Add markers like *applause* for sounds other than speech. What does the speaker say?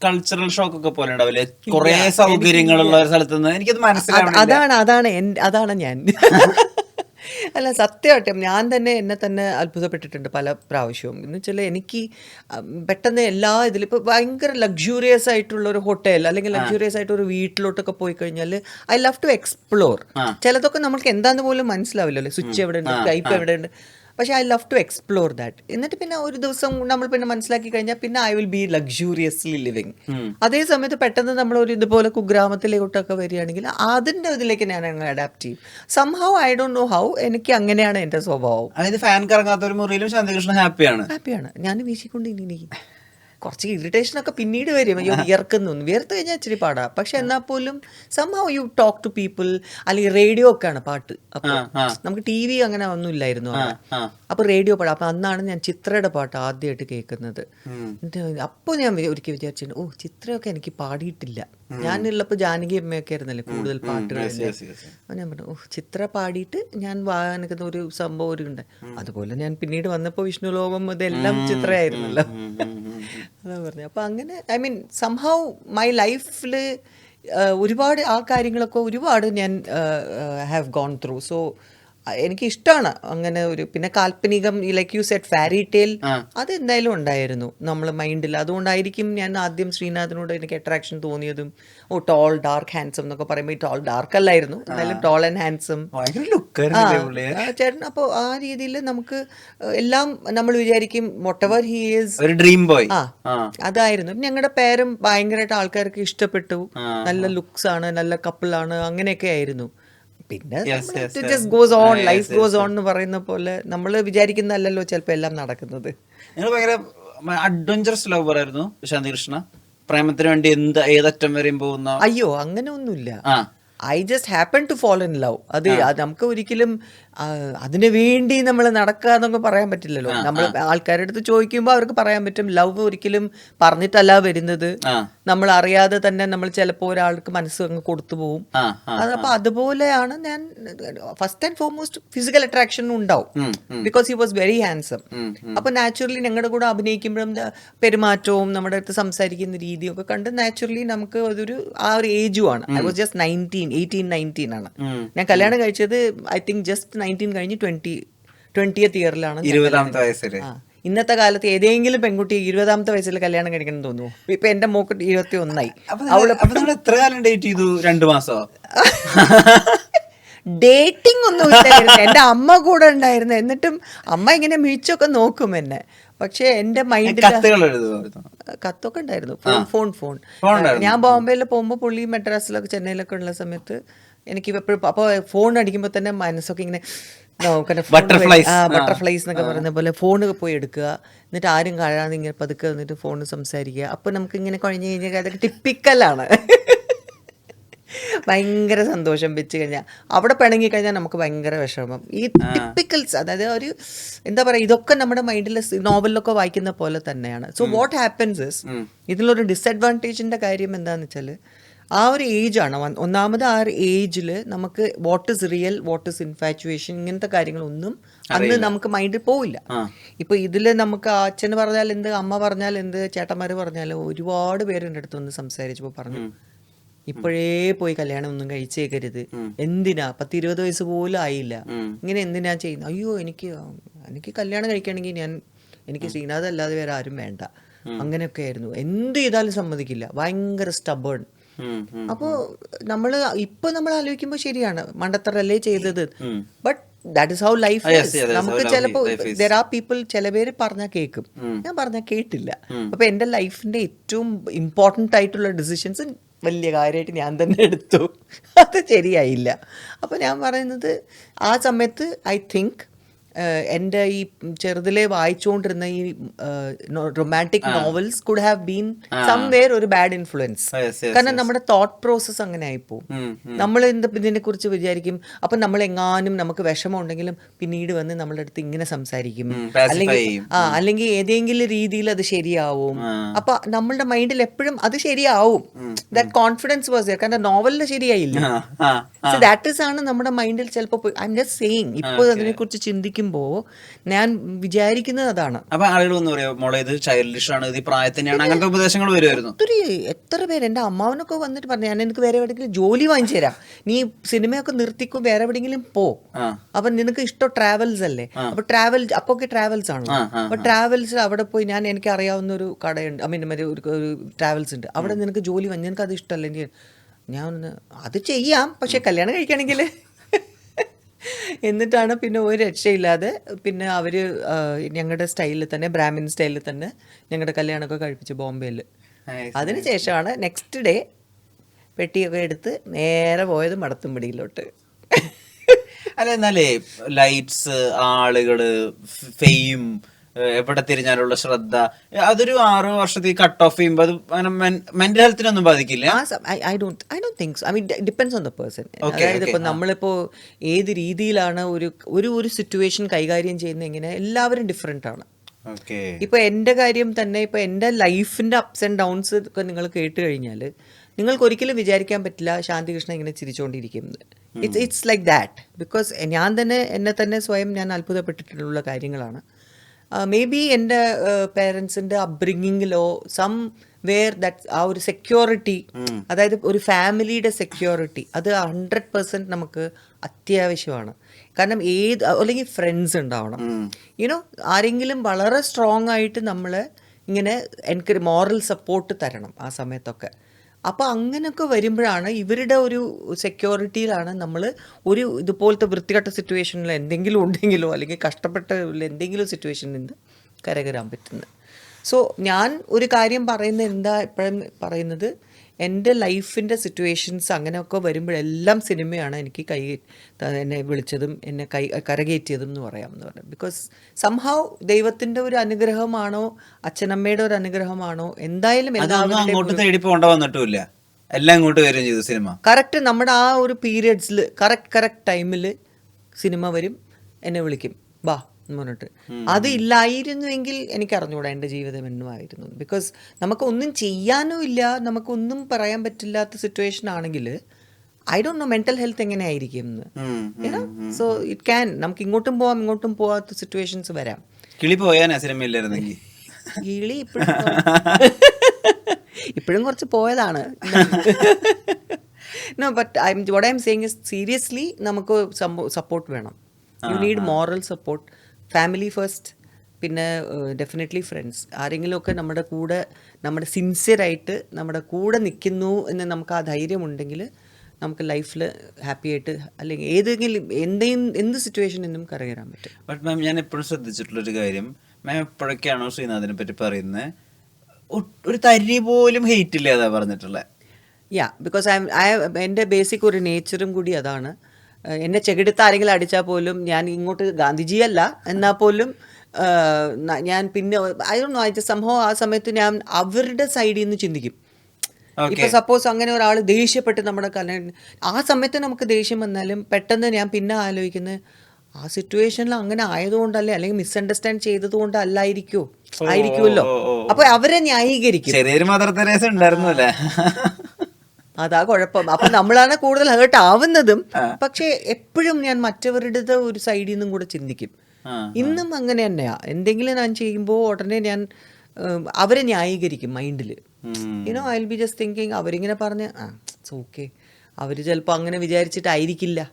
Cultural shock ഒക്കെ പോലെ ഉണ്ടാവില്ലേ? കുറെ സൗകര്യങ്ങളുള്ള ഒരു സ്ഥലത്ത് നിന്ന് എനിക്കത് മനസ്സിലാവണം അതാണ് അതാണ് അതാണ് ഞാൻ. *laughs* അല്ല സത്യമായിട്ടും ഞാൻ തന്നെ എന്നെ തന്നെ അത്ഭുതപ്പെട്ടിട്ടുണ്ട് പല പ്രാവശ്യവും. എന്ന് വെച്ചാൽ എനിക്ക് പെട്ടെന്ന് എല്ലാ ഇതിലും ഇപ്പോൾ ഭയങ്കര ലക്ഷൂറിയസ് ആയിട്ടുള്ള ഒരു ഹോട്ടൽ അല്ലെങ്കിൽ ലക്ഷൂറിയസ് ആയിട്ട് ഒരു വീട്ടിലോട്ടൊക്കെ പോയി കഴിഞ്ഞാൽ ഐ ലവ് ടു എക്സ്പ്ലോർ ചിലതൊക്കെ നമുക്ക് എന്താന്ന് പോലും മനസ്സിലാവില്ലല്ലോ. സ്വിച്ച് എവിടെ ഉണ്ട് പൈപ്പ് എവിടെ ഉണ്ട് പക്ഷേ I love to explore that എന്നിട്ട് പിന്നെ ഒരു ദിവസം നമ്മൾ പിന്നെ മനസ്സിലാക്കി കഴിഞ്ഞാൽ പിന്നെ I will be luxuriously living അതേ സമയത്ത് പെട്ടെന്ന് നമ്മൾ ഒരു ഇതുപോലെ കുഗ്രാമത്തിലോട്ടൊക്കെ വരികയാണെങ്കിൽ അതിന്റെ ഇതിലേക്ക് ഞാൻ അങ്ങ് അഡാപ്റ്റ് ചെയ്യും. സംഹൗ ഐ ഡോ നോ ഹൗ എനിക്ക് അങ്ങനെയാണ് എന്റെ സ്വഭാവം. അതായത് ഫാൻ കറങ്ങാത്ത ഒരു മുറിയിലും ഹാപ്പിയാണ് ഹാപ്പിയാണ് ഞാൻ വീശിക്കൊണ്ട് ഇനി കുറച്ച് ഇറിറ്റേഷൻ ഒക്കെ പിന്നീട് വരും. അയ്യോ വിയർക്കുന്നു വിയർത്ത് കഴിഞ്ഞാൽ ഇച്ചിരി പാടാ. പക്ഷെ എന്നാൽ പോലും സംഭവം യു ടോക്ക് ടു പീപ്പിൾ അല്ലെങ്കിൽ റേഡിയോ ഒക്കെയാണ് പാട്ട്. അപ്പോൾ നമുക്ക് ടി വി അങ്ങനെ ഒന്നും ഇല്ലായിരുന്നു. അപ്പൊ റേഡിയോ പാടാം അപ്പൊ അന്നാണ് ഞാൻ ചിത്രയുടെ പാട്ട് ആദ്യമായിട്ട് കേൾക്കുന്നത്. അപ്പോൾ ഞാൻ ഒരിക്കൽ വിചാരിച്ചിട്ടുണ്ട് ഓ ചിത്രയൊക്കെ എനിക്ക് പാടിയിട്ടില്ല. ഞാനുള്ളപ്പോൾ ജാനകി അമ്മയൊക്കെ ആയിരുന്നല്ലേ കൂടുതൽ പാട്ടുകൾ. ഞാൻ പറഞ്ഞു ഓ ചിത്ര പാടിയിട്ട് ഞാൻ വാനക്കുന്ന ഒരു സംഭവം ഒരു ഉണ്ട് അതുപോലെ ഞാൻ പിന്നീട് വന്നപ്പോൾ വിഷ്ണു ലോകം ഇതെല്ലാം ചിത്രയായിരുന്നല്ലോ. അതാ പറഞ്ഞു. അപ്പോൾ അങ്ങനെ ഐ മീൻ സംഹൗ മൈ ലൈഫിൽ ഒരുപാട് ആ കാര്യങ്ങളൊക്കെ ഒരുപാട് ഞാൻ ഹാവ് ഗോൺ ത്രൂ സോ എനിക്ക് ഇഷ്ടമാണ് അങ്ങനെ ഒരു പിന്നെ കാൽപ്പനികം like you set fairy tale അത് എന്തായാലും ഉണ്ടായിരുന്നു. നമ്മൾ മൈൻഡിൽ അതുകൊണ്ടായിരിക്കും ഞാൻ ആദ്യം ശ്രീനാഥിനോട് എനിക്ക് അട്രാക്ഷൻ തോന്നിയതും ഓ ടോൾ ഡാർക്ക് ഹാൻസം എന്നൊക്കെ പറയുമ്പോൾ ഈ ടോൾ ഡാർക്ക് അല്ലായിരുന്നു. എന്തായാലും ടോൾ ആൻഡ് ഹാൻസം ചേട്ടൻ അപ്പോൾ ആ രീതിയിൽ നമുക്ക് എല്ലാം നമ്മൾ വിചാരിക്കും വോട്ട് എവർ ഹി ഈസ് ഒരു ഡ്രീം ബോയ് ആ. അതായിരുന്നു. ഞങ്ങളുടെ പേരും ഭയങ്കരമായിട്ട് ആൾക്കാർക്ക് ഇഷ്ടപ്പെട്ടു. നല്ല ലുക്സ് ആണ് നല്ല കപ്പിളാണ് അങ്ങനെയൊക്കെ ആയിരുന്നു. പിന്നെ just goes on life goes on എന്ന് പറയുന്ന പോലെ നമ്മൾ വിചാരിക്കുന്നതല്ലോ ചിലപ്പോൾ എല്ലാം നടക്കുന്നത്. നിങ്ങൾ ഭയങ്കര അഡ്വഞ്ചറസ് ലവർ ആയിരുന്നു ശാന്തികൃഷ്ണ പ്രേമത്തിന് വേണ്ടി എന്ത് ഏതറ്റം വരെയും പോകുന്ന അയ്യോ അങ്ങനെ ഒന്നുമില്ല I just happen to follow in love അത് നമുക്ക് ഒരിക്കലും അതിന് വേണ്ടി നമ്മൾ നടക്കുക എന്നൊക്കെ പറയാൻ പറ്റില്ലല്ലോ. നമ്മൾ ആൾക്കാരുടെ അടുത്ത് ചോദിക്കുമ്പോൾ അവർക്ക് പറയാൻ പറ്റും. ലവ് ഒരിക്കലും പറഞ്ഞിട്ടല്ല വരുന്നത്. നമ്മൾ അറിയാതെ തന്നെ നമ്മൾ ചിലപ്പോൾ ഒരാൾക്ക് മനസ്സ് അങ്ങ് കൊടുത്തു പോകും അപ്പൊ അതുപോലെയാണ് ഞാൻ first and foremost physical attraction ഉണ്ടാവും. Because he was very handsome അപ്പൊ നാച്ചുറലി ഞങ്ങളുടെ കൂടെ അഭിനയിക്കുമ്പോഴും പെരുമാറ്റവും നമ്മുടെ അടുത്ത് സംസാരിക്കുന്ന രീതിയും ഒക്കെ കണ്ട് നാച്ചുറലി നമുക്ക് അതൊരു ആ ഒരു ഏജുമാണ് I was just nineteen eighteen nineteen ആണ്. ഞാൻ കല്യാണം കഴിച്ചത് ഐ തിങ്ക് ജസ്റ്റ് നയന്റീൻ കഴിഞ്ഞ് ട്വന്റി ട്വന്റിയത്ത് ഇയറിലാണ് ഇരുപതാമത്തെ വയസ്സിൽ ഇന്നത്തെ കാലത്ത് ഏതെങ്കിലും പെൺകുട്ടി ഇരുപതാമത്തെ വയസ്സിൽ കല്യാണം കഴിക്കണം തോന്നുന്നു. ഇപ്പൊ എന്റെ മോക്ക് ഇരുപത്തി ഒന്നായി അവൾ എത്ര കാലം ഡേറ്റ് ചെയ്തു? രണ്ടു മാസോ? *laughs* ഡേറ്റിംഗ് ഒന്നും ഇല്ലായിരുന്നു. എന്റെ അമ്മ കൂടെ ഉണ്ടായിരുന്നു. എന്നിട്ടും അമ്മ ഇങ്ങനെ മിഴിച്ചൊക്കെ നോക്കും എന്നെ. പക്ഷെ എന്റെ മൈൻഡിൽ കത്തൊക്കെ ഉണ്ടായിരുന്നു. Phone phone phone. ഞാൻ ബോംബെയിൽ പോകുമ്പോൾ പുള്ളി മെഡ്രാസിലൊക്കെ ചെന്നൈയിലൊക്കെ ഉള്ള സമയത്ത് എനിക്ക് എപ്പോഴും അപ്പോൾ ഫോൺ അടിക്കുമ്പോൾ തന്നെ മനസ്സൊക്കെ ഇങ്ങനെ. ബട്ടർഫ്ലൈസ് എന്നൊക്കെ പറയുന്ന പോലെ ഫോൺ പോയി എടുക്കുക. എന്നിട്ട് ആരും കാണാതെ ഇങ്ങനെ പതുക്കെ വന്നിട്ട് ഫോൺ സംസാരിക്കുക. അപ്പോൾ നമുക്ക് ഇങ്ങനെ കുഴഞ്ഞു കഴിഞ്ഞാൽ അതൊക്കെ ടിപ്പിക്കലാണ് ഭയങ്കര സന്തോഷം വെച്ച് കഴിഞ്ഞാൽ. അവിടെ പിണങ്ങി കഴിഞ്ഞാൽ നമുക്ക് ഭയങ്കര വിഷമം. ഈ ടിപ്പിക്കൽസ് അതായത് ഒരു എന്താ പറയുക ഇതൊക്കെ നമ്മുടെ മൈൻഡിൽ നോവലിലൊക്കെ വായിക്കുന്ന പോലെ തന്നെയാണ്. സോ വാട്ട് ഹാപ്പൻസ് ഇതിലൊരു ഡിസഡ്വാന്റേജിന്റെ കാര്യം എന്താന്ന് വെച്ചാൽ ആ ഒരു ഏജാണ് ഒന്നാമത് ആ ഒരു ഏജിൽ നമുക്ക് what is real what is infatuation ഇങ്ങനത്തെ കാര്യങ്ങളൊന്നും അന്ന് നമുക്ക് മൈൻഡിൽ പോവില്ല. ഇപ്പൊ ഇതിൽ നമുക്ക് അച്ഛന് പറഞ്ഞാൽ എന്ത് അമ്മ പറഞ്ഞാൽ എന്ത് ചേട്ടന്മാര് പറഞ്ഞാൽ ഒരുപാട് പേര് എന്റെ അടുത്ത് വന്ന് സംസാരിച്ചപ്പോൾ പറഞ്ഞു ഇപ്പോഴേ പോയി കല്യാണം ഒന്നും കഴിച്ചേക്കരുത്. എന്തിനാ? പത്ത് ഇരുപത് വയസ്സ് പോലും ആയില്ല. ഇങ്ങനെ എന്തിനാ ചെയ്യുന്നത് അയ്യോ എനിക്ക് എനിക്ക് കല്യാണം കഴിക്കണമെങ്കിൽ ഞാൻ എനിക്ക് ശ്രീനാഥ് അല്ലാതെ വേറെ ആരും വേണ്ട. അങ്ങനെയൊക്കെ ആയിരുന്നു. എന്ത് ചെയ്താലും സമ്മതിക്കില്ല. ഭയങ്കര സ്റ്റബേൺ. അപ്പോൾ നമ്മൾ ഇപ്പൊ നമ്മൾ ആലോചിക്കുമ്പോൾ ശരിയാണ്. മണ്ടത്തറല്ലേ ചെയ്തത്. But that is how life നമുക്ക് ചിലപ്പോ ചിലപ്പോൾ ദർ ആർ പീപ്പിൾ ചില പേര് പറഞ്ഞാൽ കേൾക്കും ഞാൻ പറഞ്ഞാൽ കേട്ടില്ല. അപ്പൊ എന്റെ ലൈഫിന്റെ ഏറ്റവും ഇമ്പോർട്ടന്റ് ആയിട്ടുള്ള ഡിസിഷൻസ് വലിയ കാര്യമായിട്ട് ഞാൻ തന്നെ *laughs* എടുത്തു. അത് ശരിയായില്ല. അപ്പൊ ഞാൻ പറയുന്നത് ആ സമയത്ത് ഐ തിങ്ക് എന്റെ ഈ ചെറുതിലെ വായിച്ചുകൊണ്ടിരുന്ന ഈ romantic novels could have been somewhere ഒരു ബാഡ് ഇൻഫ്ലുവൻസ് കാരണം നമ്മുടെ തോട്ട് പ്രോസസ്സ് അങ്ങനെ ആയിപ്പോവും നമ്മൾ എന്ത് ഇതിനെ കുറിച്ച് വിചാരിക്കും? അപ്പൊ നമ്മൾ എങ്ങാനും നമുക്ക് വിഷമം ഉണ്ടെങ്കിലും പിന്നീട് വന്ന് നമ്മളുടെ അടുത്ത് ഇങ്ങനെ സംസാരിക്കും. അല്ലെങ്കിൽ ആ അല്ലെങ്കിൽ ഏതെങ്കിലും രീതിയിൽ അത് ശരിയാവും. അപ്പൊ നമ്മളുടെ മൈൻഡിൽ എപ്പോഴും അത് ശരിയാവും. ദാറ്റ് കോൺഫിഡൻസ് വാസ് കാരണം നോവലിൽ ശരിയായില്ല? ദാറ്റ് ഇസ് ആണ് നമ്മുടെ മൈൻഡിൽ ചിലപ്പോൾ ഐ എം ജസ്റ്റ് സെയിങ് ഇപ്പോൾ അതിനെ കുറിച്ച് ചിന്തിക്കുമ്പോൾ പറയുമ്പോൾ ഞാൻ വിചാരിക്കുന്നത് അതാണ്. അപ്പൊ ആളുകൾ ഒന്ന് പറയാ മോളെ ഇത് ചൈൽഡിഷ് ആണ് ഇത് പ്രായത്തിനാണ് അങ്ങനത്തെ ഉപദേശങ്ങൾ വരുമായിരുന്നു. ഒത്തിരി എത്ര പേര് എന്റെ അമ്മാവനൊക്കെ വന്നിട്ട് പറഞ്ഞു ഞാൻ എനിക്ക് വേറെ എവിടെയെങ്കിലും ജോലി വാങ്ങിച്ചു തരാം. നീ സിനിമയൊക്കെ നിർത്തിക്കും വേറെ എവിടെയെങ്കിലും പോ. അപ്പൊ നിനക്ക് ഇഷ്ടം ട്രാവൽസ് അല്ലേ? അപ്പൊ ട്രാവൽ അപ്പൊ ഒക്കെ ട്രാവൽസ് ആണ് അപ്പൊ ട്രാവൽസ് അവിടെ പോയി ഞാൻ എനിക്ക് അറിയാവുന്ന ഒരു കടയുണ്ട് ഐ മീൻ ഒരു ട്രാവൽസ് ഉണ്ട്. അവിടെ നിനക്ക് ജോലി വാങ്ങി നിനക്ക് അത് ഇഷ്ടമല്ല? ഞാൻ ഒന്ന് അത് ചെയ്യാം പക്ഷെ കല്യാണം കഴിക്കണമെങ്കിൽ എന്നിട്ടാണ് പിന്നെ ഒരു രക്ഷയില്ലാതെ പിന്നെ അവർ ഞങ്ങളുടെ സ്റ്റൈലിൽ തന്നെ ബ്രാഹ്മിൻ സ്റ്റൈലിൽ തന്നെ ഞങ്ങളുടെ കല്യാണമൊക്കെ കഴിപ്പിച്ചു ബോംബെയിൽ അതിനുശേഷമാണ് നെക്സ്റ്റ് ഡേ പെട്ടിയൊക്കെ എടുത്ത് നേരെ പോയത് മടത്തുംപിടിയിലോട്ട്. അല്ല എന്നാലേ ലൈറ്റ്സ് ആളുകൾ ഫെയിം എവിടെ തിരിഞ്ഞാലുള്ള ശ്രദ്ധ. അതൊരു ആറ് വർഷത്തെ കട്ട് ഓഫ് ചെയ്യുമ്പോൾ അത് മെന്റൽ ഹെൽത്തിനൊന്നും ബാധിക്കില്ല. I don't I don't think I mean depends on the person Okay, അതായത് ഇപ്പൊ നമ്മളിപ്പോ ഏത് രീതിയിലാണ് ഒരു ഒരു ഒരു സിറ്റുവേഷൻ കൈകാര്യം ചെയ്യുന്ന എങ്ങനെ എല്ലാവരും ഡിഫറെന്റ് ആണ്. ഇപ്പൊ എന്റെ കാര്യം തന്നെ ഇപ്പൊ എന്റെ ലൈഫിന്റെ അപ്സ് ആൻഡ് ഡൗൺസ് ഒക്കെ നിങ്ങൾ കേട്ട് കഴിഞ്ഞാൽ നിങ്ങൾക്ക് ഒരിക്കലും വിചാരിക്കാൻ പറ്റില്ല ശാന്തികൃഷ്ണൻ ഇങ്ങനെ ചിരിച്ചുകൊണ്ടിരിക്കുന്നത് it's it's like that because ഞാൻ തന്നെ എന്നെ തന്നെ സ്വയം ഞാൻ അത്ഭുതപ്പെട്ടിട്ടുള്ള കാര്യങ്ങളാണ്. മേ ബി എന്റെ പേരൻസിന്റെ അപ്ബ്രിങ്ങിങ്ങിലോ സം വേർ ദാറ്റ് ആ ഒരു സെക്യൂരിറ്റി അതായത് ഒരു ഫാമിലിയുടെ സെക്യൂരിറ്റി അത് ഹൺഡ്രഡ് പെർസെന്റ് നമുക്ക് അത്യാവശ്യമാണ്. കാരണം ഏത് അല്ലെങ്കിൽ ഫ്രണ്ട്സ് ഉണ്ടാവണം. യുനോ ആരെങ്കിലും വളരെ സ്ട്രോങ് ആയിട്ട് നമ്മൾ ഇങ്ങനെ എനിക്ക് മോറൽ സപ്പോർട്ട് തരണം ആ സമയത്തൊക്കെ. അപ്പോൾ അങ്ങനെയൊക്കെ വരുമ്പോഴാണ് ഇവരുടെ ഒരു സെക്യൂരിറ്റിയിലാണ് നമ്മൾ ഒരു ഇതുപോലത്തെ വൃത്തികെട്ട സിറ്റുവേഷനിൽ എന്തെങ്കിലും ഉണ്ടെങ്കിലോ അല്ലെങ്കിൽ കഷ്ടപ്പെട്ട എന്തെങ്കിലും സിറ്റുവേഷനിൽ നിന്ന് കരകരാൻ പറ്റുന്നത്. സോ ഞാൻ ഒരു കാര്യം പറയുന്നത് എന്താ ഇപ്പോഴും പറയുന്നത് എന്റെ ലൈഫിന്റെ സിറ്റുവേഷൻസ് അങ്ങനെയൊക്കെ വരുമ്പോഴെല്ലാം സിനിമയാണ് എനിക്ക് കൈ എന്നെ വിളിച്ചതും എന്നെ കൈ കരകയറ്റിയതും എന്ന് പറയാം എന്ന് പറയാം ബിക്കോസ് സംഹൗ ദൈവത്തിന്റെ ഒരു അനുഗ്രഹമാണോ അച്ഛനമ്മയുടെ ഒരു അനുഗ്രഹമാണോ എന്തായാലും എല്ലാം ഇങ്ങോട്ട് വരും ചെയ്തു സിനിമ. കറക്റ്റ് നമ്മുടെ ആ ഒരു പീരിയഡ്സിൽ കറക്റ്റ് കറക്റ്റ് ടൈമിൽ സിനിമ വരും എന്നെ വിളിക്കും. വാ എന്ന് പറഞ്ഞിട്ട്. അത് ഇല്ലായിരുന്നുവെങ്കിൽ എനിക്ക് അറിഞ്ഞുകൂടാ എന്റെ ജീവിതം എന്നുമായിരുന്നു. ബിക്കോസ് നമുക്കൊന്നും ചെയ്യാനും ഇല്ല നമുക്കൊന്നും പറയാൻ പറ്റില്ലാത്ത സിറ്റുവേഷൻ ആണെങ്കിൽ I don't know mental health എങ്ങനെയായിരിക്കും എന്ന്. സോ ഇറ്റ് ക്യാൻ നമുക്ക് ഇങ്ങോട്ടും പോവാം ഇങ്ങോട്ടും പോവാത്ത സിറ്റുവേഷൻസ് വരാം. കിളി ഇല്ലായിരുന്നെങ്കിൽ? കിളി ഇപ്പോഴും ഇപ്പോഴും കുറച്ച് പോയതാണ്. No but I what I am saying seriously നമുക്ക് സപ്പോർട്ട് വേണം. You need moral support family first പിന്നെ ഡെഫിനറ്റ്ലി ഫ്രണ്ട്സ് ആരെങ്കിലുമൊക്കെ നമ്മുടെ കൂടെ നമ്മുടെ സിൻസിയറായിട്ട് നമ്മുടെ കൂടെ നിൽക്കുന്നു എന്ന് നമുക്ക് ആ ധൈര്യമുണ്ടെങ്കിൽ നമുക്ക് ലൈഫിൽ ഹാപ്പി ആയിട്ട് അല്ലെങ്കിൽ ഏതെങ്കിലും എന്തെങ്കിലും എന്ത് സിറ്റുവേഷൻ എന്നും കരകയറാൻ പറ്റും. ബട്ട് മാം ഞാൻ എപ്പോഴും ശ്രദ്ധിച്ചിട്ടുള്ളൊരു കാര്യം. മാം എപ്പോഴൊക്കെയാണോ ശ്രീനാഥിനെ പറ്റി പറയുന്നത് ഒരു തരി പോലും ഹെയ്റ്റ് ഇല്ല അതാ പറഞ്ഞിട്ടുള്ളത് യാ ബിക്കോസ് ഐ ഐ എന്റെ ബേസിക് ഒരു നേച്ചറും കൂടി അതാണ്. എന്നെ ചെകിടുത്ത് ആരെങ്കിലും അടിച്ചാൽ പോലും ഞാൻ ഇങ്ങോട്ട് ഗാന്ധിജിയല്ല എന്നാൽ പോലും ഞാൻ പിന്നെ ഐ ഡോ നോ ഐ സംഭവം ആ സമയത്ത് ഞാൻ അവരുടെ സൈഡിൽ നിന്ന് ചിന്തിക്കും. ഇപ്പൊ സപ്പോസ് അങ്ങനെ ഒരാൾ ദേഷ്യപ്പെട്ട് നമ്മുടെ കല ആ സമയത്ത് നമുക്ക് ദേഷ്യം വന്നാലും പെട്ടെന്ന് ഞാൻ പിന്നെ ആലോചിക്കുന്നത് ആ സിറ്റുവേഷനിൽ അങ്ങനെ ആയതുകൊണ്ടല്ലേ അല്ലെങ്കിൽ മിസ്അണ്ടർസ്റ്റാൻഡ് ചെയ്തത് കൊണ്ടല്ലായിരിക്കോ ആയിരിക്കുമല്ലോ. ഓ, ഓ, അപ്പൊ അവരെ ന്യായീകരിക്കും. അതാ കുഴപ്പം. അപ്പൊ നമ്മളാണ് കൂടുതൽ ഹേർട്ട് ആവുന്നതും. പക്ഷെ എപ്പോഴും ഞാൻ മറ്റവരുടെ ഒരു സൈഡിൽ നിന്നും കൂടെ ചിന്തിക്കും. ഇന്നും അങ്ങനെ തന്നെയാ. എന്തെങ്കിലും ഞാൻ ചെയ്യുമ്പോൾ ഉടനെ ഞാൻ അവരെ ന്യായീകരിക്കും മൈൻഡിൽ. You know I will be just thinking അവരിങ്ങനെ പറഞ്ഞ് ആ ഓക്കെ അവർ ചിലപ്പോൾ അങ്ങനെ വിചാരിച്ചിട്ടായിരിക്കില്ല.